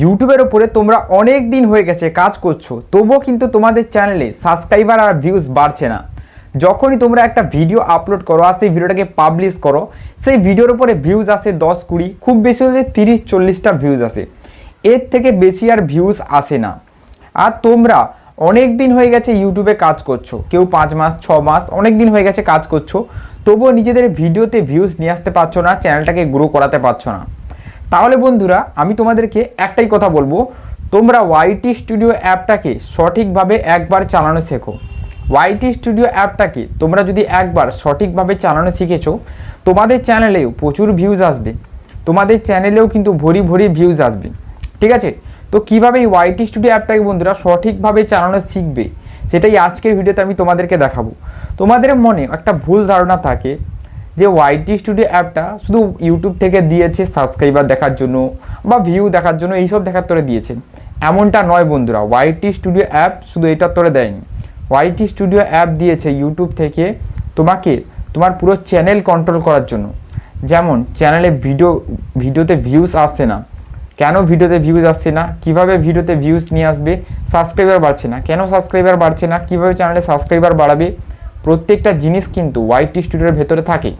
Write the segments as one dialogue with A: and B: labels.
A: ইউটিউবের ওপরে তোমরা অনেক দিন হয়ে গেছে কাজ করছ, তবুও কিন্তু তোমাদের চ্যানেলে সাবস্ক্রাইবার আর ভিউজ বাড়ছে না। যখনই তোমরা একটা ভিডিও আপলোড করো আর সেই ভিডিওটাকে পাবলিশ করো, সেই ভিডিওর উপরে ভিউজ আসে দশ কুড়ি, খুব বেশি হলে তিরিশ চল্লিশটা ভিউজ আসে। এর থেকে বেশি আর ভিউজ আসে না। আর তোমরা অনেক দিন হয়ে গেছে ইউটিউবে কাজ করছ, কেউ পাঁচ মাস, ছ মাস, অনেক দিন হয়ে গেছে কাজ করছ, তবুও নিজেদের ভিডিওতে ভিউজ নিয়ে আসতে পারছ না চ্যানেলটাকে গ্রো করাতে পারছ না। তাহলে বন্ধুরা, আমি তোমাদেরকে একটাই কথা বলব। তোমরা ওয়াইটি স্টুডিও অ্যাপটাকে সঠিকভাবে একবার চালানো শেখো। ওয়াইটি স্টুডিও অ্যাপটাকে তোমরা যদি একবার সঠিকভাবে চালানো শিখেছো, তোমাদের চ্যানেলেও প্রচুর ভিউজ আসবে। তোমাদের চ্যানেলেও কিন্তু ভরি ভরি ভিউজ আসবে। ঠিক আছে? তো কীভাবে এই ওয়াইটি স্টুডিও অ্যাপটাকে বন্ধুরা সঠিকভাবে চালানো শিখবে, সেটাই আজকের ভিডিওতে আমি তোমাদেরকে দেখাবো। তোমাদের মনে একটা ভুল ধারণা থাকে যে ওয়াইটি স্টুডিও অ্যাপটা শুধু ইউটিউব থেকে দিয়েছে সাবস্ক্রাইবার দেখার জন্য বা ভিউ দেখার জন্য, এইসব দেখার তোরে দিয়েছে। এমনটা নয় বন্ধুরা ওয়াইটি স্টুডিও অ্যাপ শুধু এটার তোরে দেয়নি। ওয়াইটি স্টুডিও অ্যাপ দিয়েছে ইউটিউব থেকে তোমাকে, তোমার পুরো চ্যানেল কন্ট্রোল করার জন্য। যেমন চ্যানেলে ভিডিও ভিডিওতে ভিউজ আসছে না। কেন ভিডিওতে ভিউজ আসছে না? কীভাবে ভিডিওতে ভিউজ নিয়ে আসবে? সাবস্ক্রাইবার বাড়ছে না। কেন সাবস্ক্রাইবার বাড়ছে না? কীভাবে চ্যানেলে সাবস্ক্রাইবার বাড়াবে? প্রত্যেকটা জিনিস কিন্তু ওয়াইটি স্টুডিওর ভেতরে থাকে।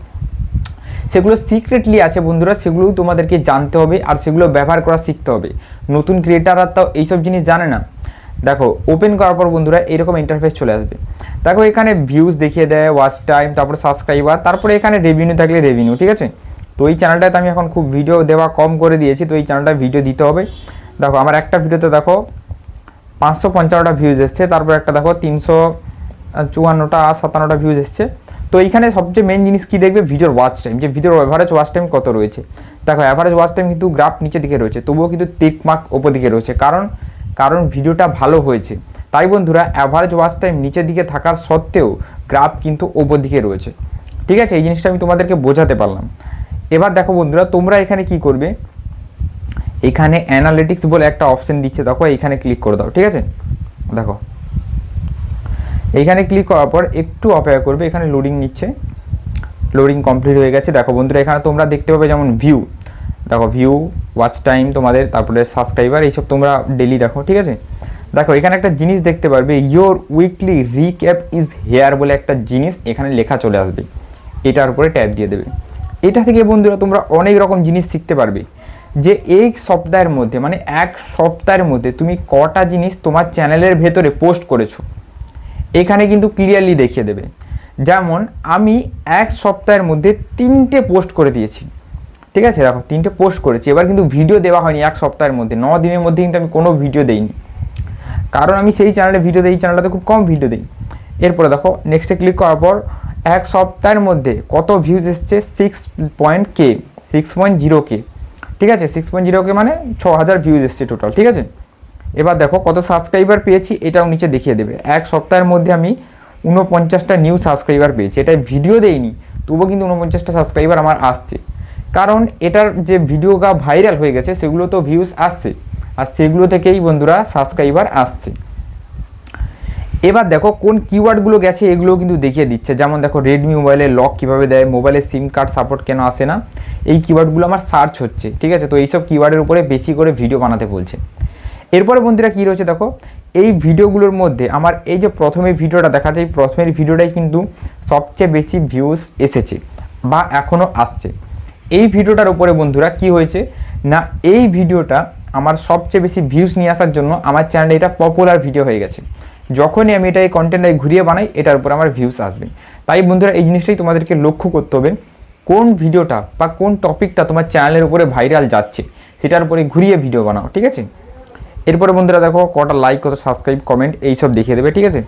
A: সেগুলো সিক্রেটলি আছে বন্ধুরা, সেগুলোও তোমাদেরকে জানতে হবে আর সেগুলো ব্যবহার করা শিখতে হবে। নতুন ক্রিয়েটাররা তো এইসব জিনিস জানে না। দেখো ওপেন করার পর বন্ধুরা এরকম ইন্টারফেস চলে আসবে। দেখো, এখানে ভিউজ দেখিয়ে দেয় ওয়াচ টাইম তারপরে সাবস্ক্রাইবার তারপরে এখানে রেভিনিউ থাকলে রেভিনিউ ঠিক আছে? তো এই চ্যানেলটাতে আমি এখন খুব ভিডিও দেওয়া কম করে দিয়েছি, তো এই চ্যানেলটা ভিডিও দিতে হবে। দেখো, আমার একটা ভিডিওতে দেখো, পাঁচশো পঞ্চান্নটা ভিউজ এসছে, তারপর একটা দেখো, তিনশো চুয়ান্নটা সাতান্নটা ভিউজ এসছে। তো এইখানে সবচেয়ে মেন জিনিস কি দেখবে? ভিডিওর ওয়াচ টাইম যে ভিডিওর অ্যাভারেজ ওয়াচ টাইম কত রয়েছে? দেখো অ্যাভারেজ ওয়াচ টাইম কিন্তু গ্রাফ নিচের দিকে রয়েছে, তবুও কিন্তু টিক মার্ক ওপর দিকে রয়েছে। কারণ কারণ ভিডিওটা ভালো হয়েছে। তাই বন্ধুরা অ্যাভারেজ ওয়াচ টাইম নিচের দিকে থাকার সত্ত্বেও গ্রাফ কিন্তু ওপর দিকে রয়েছে। ঠিক আছে? এই জিনিসটা আমি তোমাদেরকে বোঝাতে পারলাম। এবার দেখো বন্ধুরা, তোমরা এখানে কি করবে? এখানে অ্যানালিটিক্স বলে একটা অপশন দিচ্ছে। দেখো এখানে ক্লিক করে দাও। ঠিক আছে? দেখো। এইখানে ক্লিক করার পর একটু অপেক্ষা করবে, এখানে লোডিং নিচ্ছে। লোডিং কমপ্লিট হয়ে গেছে। দেখো বন্ধুরা, এখানে তোমরা দেখতে পাবে যেমন ভিউ দেখো ভিউ ওয়াচ টাইম তোমাদের তারপরে সাবস্ক্রাইবার এইসব তোমরা ডেলি দেখো, ঠিক আছে? দেখো, এখানে একটা জিনিস দেখতে পারবে your weekly recap is here বলে একটা জিনিস এখানে লেখা চলে আসবে। এটার উপরে ট্যাপ দিয়ে দেবে। এটা থেকে বন্ধুরা, তোমরা অনেক রকম জিনিস শিখতে পারবে। যে এই সপ্তাহের মধ্যে মানে এক সপ্তাহের মধ্যে তুমি কটা জিনিস তোমার চ্যানেলের ভেতরে পোস্ট করেছ। এখানে কিন্তু ক্লিয়ারলি দেখিয়ে দেবে। যেমন আমি এক সপ্তাহের মধ্যে তিনটে পোস্ট করে দিয়েছি। ঠিক আছে? দেখো, তিনটে পোস্ট করেছি। এবার কিন্তু ভিডিও দেওয়া হয়নি এক সপ্তাহের মধ্যে। ন দিনের মধ্যে কিন্তু আমি কোনো ভিডিও দেইনি। কারণ আমি সেই চ্যানেলে ভিডিও দিই চ্যানেলটাতে খুব কম ভিডিও দিই। এরপরে দেখো নেক্সটে ক্লিক করার পর এক সপ্তাহের মধ্যে কত ভিউজ এসছে? Six point K six point zero K ঠিক আছে? সিক্স পয়েন্ট জিরো কে মানে ছ হাজার ভিউজ এসছে টোটাল ঠিক আছে? এবার দেখো কত সাবস্ক্রাইবার পেয়েছি, এটাও নিচে দেখিয়ে দেবে। এক সপ্তাহের মধ্যে আমি উনপঞ্চাশটা নিউ সাবস্ক্রাইবার পেয়েছি। এটা ভিডিও দেইনি, তবুও কিন্তু উনপঞ্চাশটা সাবস্ক্রাইবার আমার আসছে। কারণ এটার যে ভিডিওটা ভাইরাল হয়ে গেছে, সেগুলো তো ভিউজ আসছে। আর সেগুলো থেকেই বন্ধুরা সাবস্ক্রাইবার আসছে। এবার দেখো কোন কিওয়ার্ডগুলো গেছে এগুলো কিন্তু দেখিয়ে দিচ্ছে। যেমন দেখো রেডমি মোবাইলে লক কীভাবে দেয় মোবাইলে সিম কার্ড সাপোর্ট কেন আসে না? এই কিওয়ার্ডগুলো আমার সার্চ হচ্ছে, ঠিক আছে? তো এইসব কিওয়ার্ডের উপরে বেশি করে ভিডিও বানাতে বলছে। এরপরে বন্ধুরা কী রয়েছে দেখো, এই ভিডিওগুলোর মধ্যে আমার এই যে প্রথমে ভিডিওটা দেখা যায় প্রথমের ভিডিওটাই কিন্তু সবচেয়ে বেশি ভিউজ এসেছে বা এখনও আসছে। এই ভিডিওটার উপরে বন্ধুরা কি হয়েছে, না এই ভিডিওটা আমার সবচেয়ে বেশি ভিউজ নিয়ে আসার জন্য আমার চ্যানেলে এটা পপুলার ভিডিও হয়ে গেছে। যখনই আমি এটা এই কন্টেন্টটাই ঘুরিয়ে বানাই, এটার উপর আমার ভিউজ আসবে। তাই বন্ধুরা এই জিনিসটাই তোমাদেরকে লক্ষ্য করতে হবে, কোন ভিডিওটা বা কোন টপিকটা তোমার চ্যানেলের উপরে ভাইরাল যাচ্ছে, সেটার উপরে ঘুরিয়ে ভিডিও বানাও, ঠিক আছে? এরপরে বন্ধুরা দেখো কটা লাইক কত সাবস্ক্রাইব কমেন্ট এইসব দেখিয়ে দেবে, ঠিক আছে?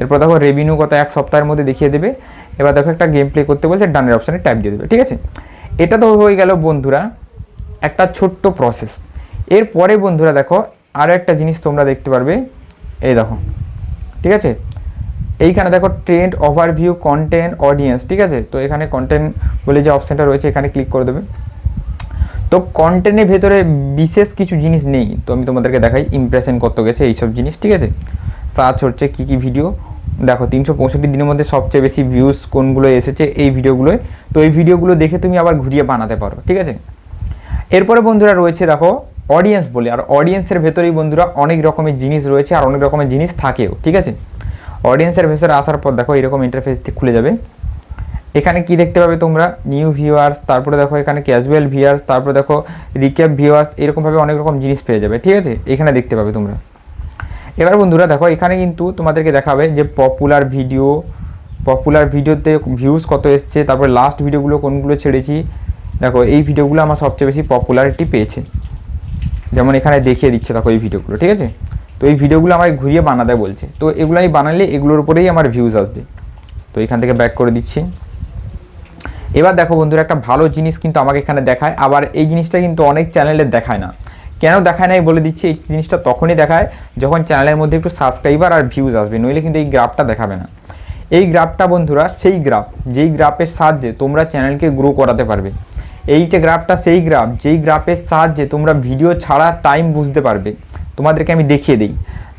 A: এরপর দেখো রেভিনিউ কত এক সপ্তাহের মধ্যে দেখিয়ে দেবে। এবার দেখো একটা গেম প্লে করতে বলছে ডানের অপশানে ট্যাপ দিয়ে দেবে, ঠিক আছে? এটা তো হয়ে গেল বন্ধুরা একটা ছোট্ট প্রসেস এরপরে বন্ধুরা দেখো আরও একটা জিনিস তোমরা দেখতে পারবে, এই দেখো, ঠিক আছে? এইখানে দেখো ট্রেন্ড ওভারভিউ কন্টেন্ট অডিয়েন্স ঠিক আছে? তো এখানে কন্টেন্ট বলে যে অপশানটা রয়েছে, এখানে ক্লিক করে দেবে। তো কন্টেন্টের ভেতরে বিশেষ কিছু জিনিস নেই। তো আমি তোমাদেরকে দেখাই ইমপ্রেশন কত গেছে, এইসব জিনিস, ঠিক আছে? সার্চ হচ্ছে কী কী ভিডিও দেখো, তিনশো পঁয়ষট্টি দিনের মধ্যে সবচেয়ে বেশি ভিউজ কোনগুলো এসেছে এই ভিডিওগুলোয় তো এই ভিডিওগুলো দেখে তুমি আবার ঘুরিয়ে বানাতে পারো ঠিক আছে? এরপরে বন্ধুরা রয়েছে, দেখো অডিয়েন্স বলে। আর অডিয়েন্সের ভেতরেই বন্ধুরা অনেক রকমের জিনিস রয়েছে আর অনেক রকমের জিনিস থাকেও, ঠিক আছে? অডিয়েন্সের ভেতরে আসার পর দেখো, এরকম ইন্টারফেস খুলে যাবে। এখানে কি দেখতে পাবে তোমরা? নিউ ভিউয়ার্স তারপরে দেখো এখানে ক্যাজুয়াল ভিউয়ার্স তারপরে দেখো রিক্যাপ ভিউয়ার্স এরকমভাবে অনেক রকম জিনিস পেয়ে যাবে, ঠিক আছে? এখানে দেখতে পাবে তোমরা। এবার বন্ধুরা দেখো, এখানে কিন্তু তোমাদেরকে দেখাবে যে পপুলার ভিডিও পপুলার ভিডিওতে ভিউজ কত এসছে, তারপরে লাস্ট ভিডিওগুলো কোনগুলো ছেড়েছি। দেখো, এই ভিডিওগুলো আমার সবচেয়ে বেশি পপুলারিটি পেয়েছে। যেমন এখানে দেখিয়ে দিচ্ছে, দেখো এই ভিডিওগুলো ঠিক আছে? তো এই ভিডিওগুলো আমায় ঘুরিয়ে বানাতে বলছে। তো এগুলো আমি বানালে এগুলোর উপরেই আমার ভিউজ আসবে। তো এখান থেকে ব্যাক করে দিচ্ছি। এবার দেখো বন্ধুরা, একটা ভালো জিনিস কিন্তু আমাকে এখানে দেখায়। আবার এই জিনিসটা কিন্তু অনেক চ্যানেলে দেখায় না। কেন দেখায় না বলে দিচ্ছি, এই জিনিসটা তখনই দেখায় যখন চ্যানেলের মধ্যে একটু সাবস্ক্রাইবার আর ভিউজ আসবে, নইলে কিন্তু এই গ্রাফটা দেখাবে না। এই গ্রাফটা বন্ধুরা, সেই গ্রাফ যেই গ্রাফের সাহায্যে তোমরা চ্যানেলকে গ্রো করাতে পারবে। এই যে গ্রাফটা সেই গ্রাফ যেই গ্রাফের সাহায্যে তোমরা ভিডিও ছাড়া টাইম বুঝতে পারবে। তোমাদেরকে আমি দেখিয়ে দিই।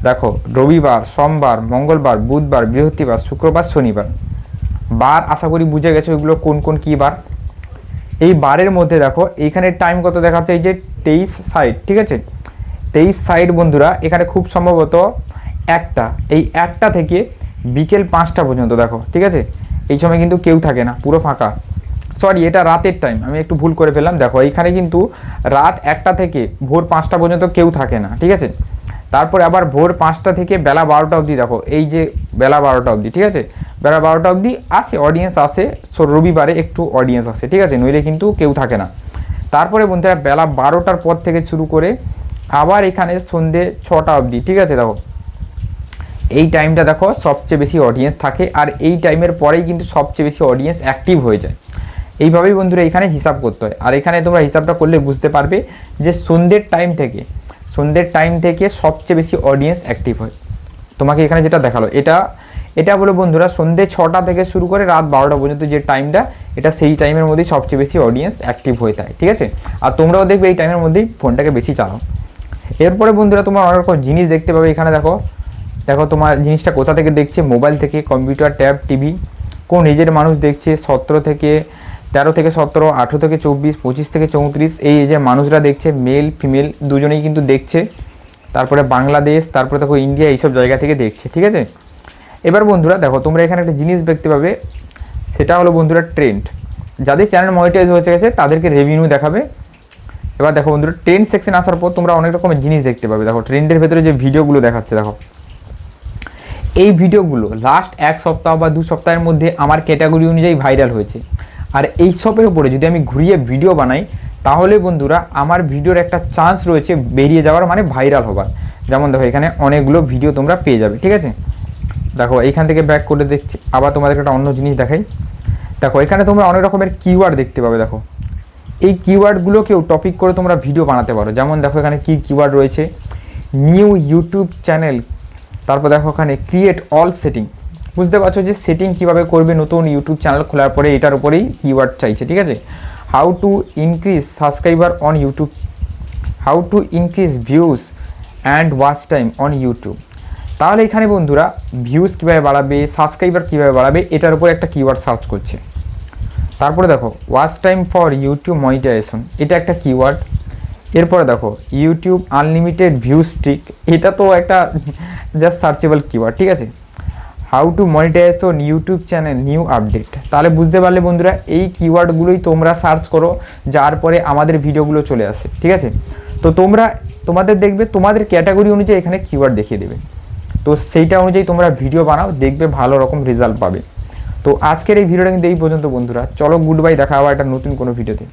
A: দেখো, রবিবার, সোমবার, মঙ্গলবার, বুধবার, বৃহস্পতিবার, শুক্রবার, শনিবার। বার আশা করি বুঝে গেছো এগুলো কোন কোন কী বার। এই বারের মধ্যে দেখো, এইখানে টাইম কত দেখাচ্ছে? এই যে তেইশ সাইড ঠিক আছে? তেইশ সাইড বন্ধুরা, এখানে খুব সম্ভবত একটা। এই একটা থেকে বিকেল পাঁচটা পর্যন্ত দেখো, ঠিক আছে? এই সময় কিন্তু কেউ থাকে না, পুরো ফাঁকা। সরি এটা রাতের টাইম আমি একটু ভুল করে ফেললাম। দেখো, এইখানে কিন্তু রাত একটা থেকে ভোর পাঁচটা পর্যন্ত কেউ থাকে না, ঠিক আছে? তারপরে আবার ভোর পাঁচটা থেকে বেলা বারোটা অবধি, দেখো, এই যে বেলা বারোটা অবধি, ঠিক আছে? বেলা বারোটা অবধি আসে অডিয়েন্স আসে রবিবারে একটু অডিয়েন্স আসে, ঠিক আছে? নইলে কিন্তু কেউ থাকে না। তারপরে বন্ধুরা, বেলা বারোটার পর থেকে শুরু করে আবার এখানে সন্ধে ছটা অবধি, ঠিক আছে? দেখো, এই টাইমটা দেখো, সবচেয়ে বেশি অডিয়েন্স থাকে, আর এই টাইমের পরেই কিন্তু সবচেয়ে বেশি অডিয়েন্স অ্যাক্টিভ হয়ে যায়। এইভাবেই বন্ধুরা এখানে হিসাব করতে হয়। আর এখানে তোমরা হিসাবটা করলে বুঝতে পারবে যে সন্ধ্যের টাইম থেকে সন্ধ্যের টাইম থেকে সবচেয়ে বেশি অডিয়েন্স অ্যাক্টিভ হয়। তোমাকে এখানে যেটা দেখাল, এটা এটা বলো বন্ধুরা, সন্ধ্যে ছটা থেকে শুরু করে রাত বারোটা পর্যন্ত যে টাইমটা এটা সেই টাইমের মধ্যেই সবচেয়ে বেশি অডিয়েন্স অ্যাক্টিভ হয়ে থাকে ঠিক আছে? আর তোমরাও দেখবে এই টাইমের মধ্যেই ফোনটাকে বেশি চালাও। এরপরে বন্ধুরা, তোমার অনেক রকম জিনিস দেখতে পাবে এখানে, দেখো। দেখো তোমার জিনিসটা কোথা থেকে দেখছে? মোবাইল থেকে কম্পিউটার ট্যাব টিভি কোন এজের মানুষ দেখছে? সতেরো থেকে তেরো থেকে সতেরো, আঠেরো থেকে চব্বিশ, পঁচিশ থেকে চৌত্রিশ, এই এজের মানুষরা দেখছে মেল ফিমেল দুজনেই কিন্তু দেখছে। তারপরে বাংলাদেশ, তারপরে দেখো ইন্ডিয়া, এইসব জায়গা থেকে দেখছে, ঠিক আছে? এবার বন্ধুরা দেখো, তোমরা এখানে একটা জিনিস দেখতে পাবে, সেটা হলো বন্ধুরা ট্রেন্ড যাদের চ্যানেল মনিটাইজ হয়ে গেছে, তাদেরকে রেভিনিউ দেখাবে। এবার দেখো বন্ধুরা ট্রেন্ড সেকশন আসার পর তোমরা অনেক রকমের জিনিস দেখতে পাবে। দেখো ট্রেন্ডের ভেতরে যে ভিডিওগুলো দেখাচ্ছে, দেখো। এই ভিডিওগুলো লাস্ট এক সপ্তাহ বা দু সপ্তাহের মধ্যে আমার ক্যাটাগরি অনুযায়ী ভাইরাল হয়েছে। আর এই সবের উপরে যদি আমি ঘুরিয়ে ভিডিও বানাই, তাহলে বন্ধুরা আমার ভিডিওর একটা চান্স রয়েছে বেরিয়ে যাওয়ার মানে ভাইরাল হবার। যেমন দেখো, এখানে অনেকগুলো ভিডিও তোমরা পেয়ে যাবে, ঠিক আছে? দেখো, এইখান থেকে ব্যাক করে দেখছি। আবার তোমাদেরকে একটা অন্য জিনিস দেখাই। দেখো, এখানে তোমরা অনেক রকমের কিওয়ার্ড দেখতে পাবে, দেখো। এই কিওয়ার্ডগুলোকেও টপিক করে তোমরা ভিডিও বানাতে পারো। যেমন দেখো, এখানে কি কিওয়ার্ড রয়েছে? নিউ ইউটিউব চ্যানেল তারপর দেখো, ওখানে ক্রিয়েট অল সেটিং বুঝতে পারছ যে সেটিং কীভাবে করবে নতুন ইউটিউব চ্যানেল খোলার পরে এটার উপরেই কিওয়ার্ড চাইছে, ঠিক আছে? How to increase subscriber on YouTube how to increase views and watch time on YouTube তাহলে এখানে বন্ধুরা ভিউজ কীভাবে বাড়াবে সাবস্ক্রাইবার কীভাবে বাড়াবে, এটার উপরে একটা কিওয়ার্ড সার্চ করছে। তারপরে দেখো watch time for YouTube monetization এটা একটা কিওয়ার্ড এরপরে দেখো ইউটিউব আনলিমিটেড ভিউ স্ট্রিক এটা তো একটা জাস্ট সার্চেবল কিওয়ার্ড ঠিক আছে? How to monetize on YouTube channel new update তাহলে বুঝতে পারলে বন্ধুরা, এই কিওয়ার্ডগুলোই তোমরা সার্চ করো, যার পরে আমাদের ভিডিওগুলো চলে আসে, ঠিক আছে? তো তোমরা, তোমাদের দেখবে, তোমাদের ক্যাটাগরি অনুযায়ী এখানে কিওয়ার্ড দেখিয়ে দেবে। তো সেইটা অনুযায়ী তোমরা ভিডিও বানাও, দেখবে ভালো রকম রেজাল্ট পাবে। তো আজকের এই ভিডিওটা কিন্তু এই পর্যন্ত বন্ধুরা। চলো গুড বাই দেখা আবার একটা নতুন কোনো ভিডিওতে